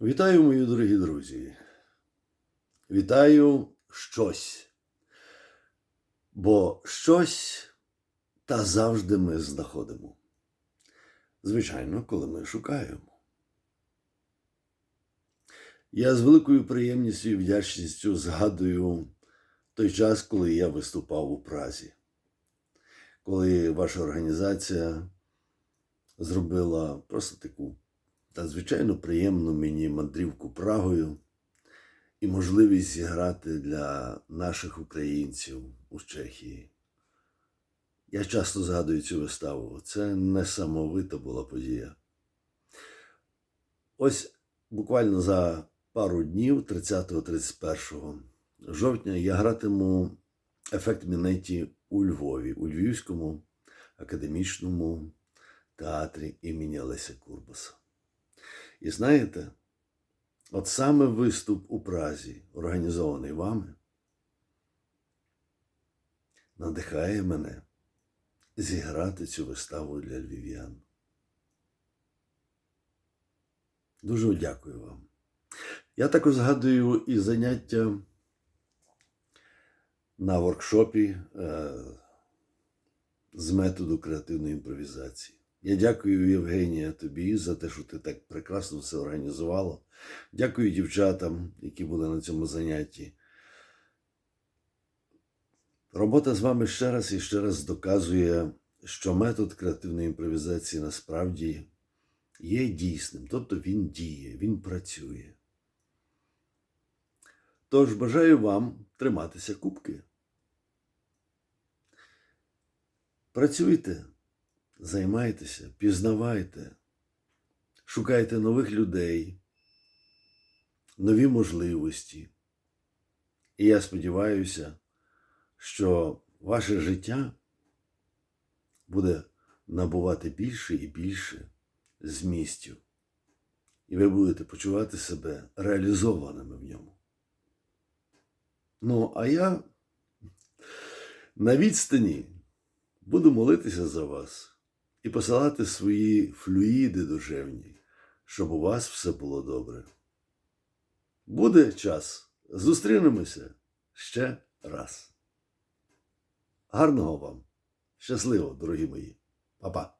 Вітаю, мої дорогі друзі. Вітаю щось. Бо щось та завжди ми знаходимо. Звичайно, коли ми шукаємо. Я з великою приємністю і вдячністю згадую той час, коли я виступав у Празі, коли ваша організація зробила просто таку та звичайно приємну мені мандрівку Прагою і можливість зіграти для наших українців у Чехії. Я часто згадую цю виставу. Це несамовита була подія. Ось буквально за пару днів, 30-31 жовтня, я гратиму ефект Мінеті у Львові, у Львівському академічному театрі імені Олеся Курбаса. І знаєте, от саме виступ у Празі, організований вами, надихає мене зіграти цю виставу для львів'ян. Дуже дякую вам. Я також згадую і заняття на воркшопі е, з методу креативної імпровізації. Я дякую Євгенія тобі за те, що ти так прекрасно все організувала. Дякую дівчатам, які були на цьому занятті. Робота з вами ще раз і ще раз доказує, що метод креативної імпровізації насправді є дійсним, тобто він діє, він працює. Тож бажаю вам триматися кубки. Працюйте, займайтеся, пізнавайте, шукайте нових людей, нові можливості. І я сподіваюся, що ваше життя буде набувати більше і більше змістів. І ви будете почувати себе реалізованими в ньому. Ну, а я на відстані буду молитися за вас і посилати свої флюїди душевні, щоб у вас все було добре. Буде час. Зустрінемося ще раз. Гарного вам! Щасливо, дорогі мої! Па-па!